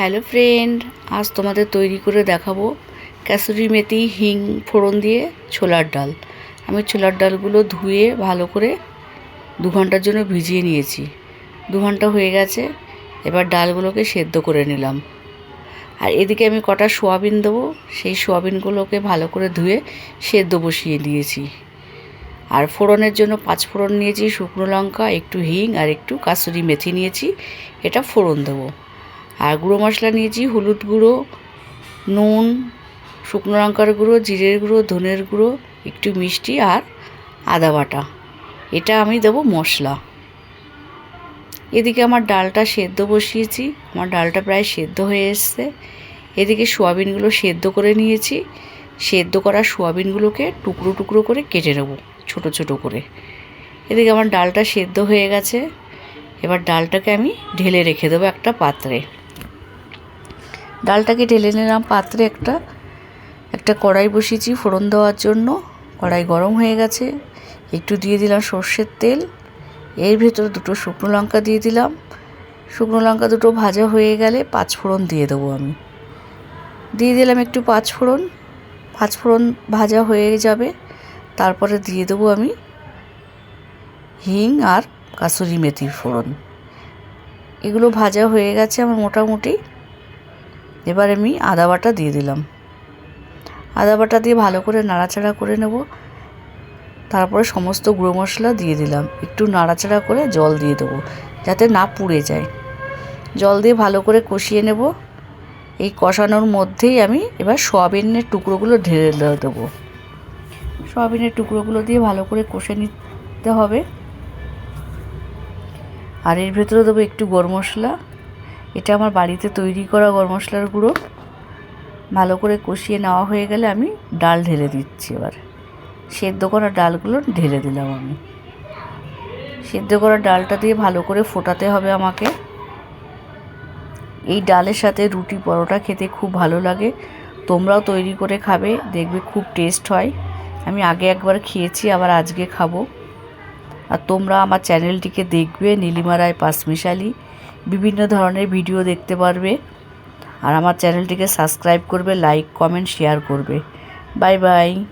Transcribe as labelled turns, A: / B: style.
A: Hello friend, আজ তোমাদের তৈরি করে দেখাবো ক্যাসুরি মেথি হিং ফোড়ন দিয়ে ছোলার ডাল। আমি ছোলার ডালগুলো ধুয়ে ভালো করে দু ঘণ্টার জন্য ভিজিয়ে নিয়েছি। দু ঘণ্টা হয়ে গেছে, এবার ডালগুলোকে সেদ্ধ করে নিলাম। আর এদিকে আমি কটা সোয়াবিন দেবো, সেই সোয়াবিনগুলোকে ভালো করে ধুয়ে সেদ্ধ বসিয়ে দিয়েছি। আর ফোড়নের জন্য পাঁচ ফোড়ন নিয়েছি, শুকনো লঙ্কা, একটু হিং আর একটু কাসুরি মেথি নিয়েছি, এটা ফোড়ন দেবো। আর গুঁড়ো মশলা নিয়েছি, হলুদ গুঁড়ো, নুন, শুকনো লঙ্কার গুঁড়ো, জিরের গুঁড়ো, ধনের গুঁড়ো, একটু মিষ্টি আর আদা বাটা। এটা আমি দেবো মশলা। এদিকে আমার ডালটা সেদ্ধ বসিয়েছি, আমার ডালটা প্রায় সেদ্ধ হয়ে এসছে। এদিকে সোয়াবিনগুলো সেদ্ধ করে নিয়েছি। সেদ্ধ করা সোয়াবিনগুলোকে টুকরো টুকরো করে কেটে নেব, ছোট ছোট করে। এদিকে আমার ডালটা সেদ্ধ হয়ে গেছে। এবার ডালটাকে আমি ঢেলে রেখে দেবো একটা পাত্রে। ডালটাকে ঢেলে নিলাম পাত্রে একটা। একটা কড়াই বসিয়েছি ফোড়ন দেওয়ার জন্য। কড়াই গরম হয়ে গেছে। একটু দিয়ে দিলাম সর্ষের তেল। এর ভেতরে দুটো শুকনো লঙ্কা দিয়ে দিলাম। শুকনো লঙ্কা দুটো ভাজা হয়ে গেলে পাঁচ ফোড়ন দিয়ে দেবো আমি। দিয়ে দিলাম একটু পাঁচ ফোড়ন। পাঁচ ফোড়ন ভাজা হয়ে যাবে। তারপরে দিয়ে দেবো আমি হিং আর কাসুরি মেথির ফোড়ন। এগুলো ভাজা হয়ে গেছে আমার মোটামুটি। এবার আমি আদা বাটা দিয়ে দিলাম। আদা বাটা দিয়ে ভালো করে নাড়াচাড়া করে নেব। তারপরে সমস্ত গুঁড়ো মশলা দিয়ে দিলাম। একটু নাড়াচাড়া করে জল দিয়ে দেবো, যাতে না পুড়ে যায়। জল দিয়ে ভালো করে কষিয়ে নেব। এই কষানোর মধ্যেই আমি এবার সয়াবিনের টুকরোগুলো ঢেলে দেবো। সয়াবিনের টুকরোগুলো দিয়ে ভালো করে কষে নিতে হবে। আর এর ভেতরে দেবো একটু গরম মশলা। এটা আমার বাড়িতে তৈরি করা গরম মশলার গুঁড়ো। ভালো করে কষিয়ে নেওয়া হয়ে গেলে আমি ডাল ঢেলে দিচ্ছি এবার। সেদ্ধ করা ডালগুলো ঢেলে দিলাম আমি। সেদ্ধ করা ডালটা দিয়ে ভালো করে ফোটাতে হবে আমাকে। এই ডালের সাথে রুটি পরোটা খেতে খুব ভালো লাগে। তোমরাও তৈরি করে খাবে, দেখবে খুব টেস্ট হয়। আমি আগে একবার খেয়েছি, আবার আজকে খাব। আর তোমরা আমার চ্যানেলটিকে দেখবে, নীলিমা রায় পাঁচমিশালি। বিভিন্ন ধরনের ভিডিও দেখতে পারবে। আর আমার চ্যানেলটিকে সাবস্ক্রাইব করবে, লাইক, কমেন্ট, শেয়ার করবে। Bye bye.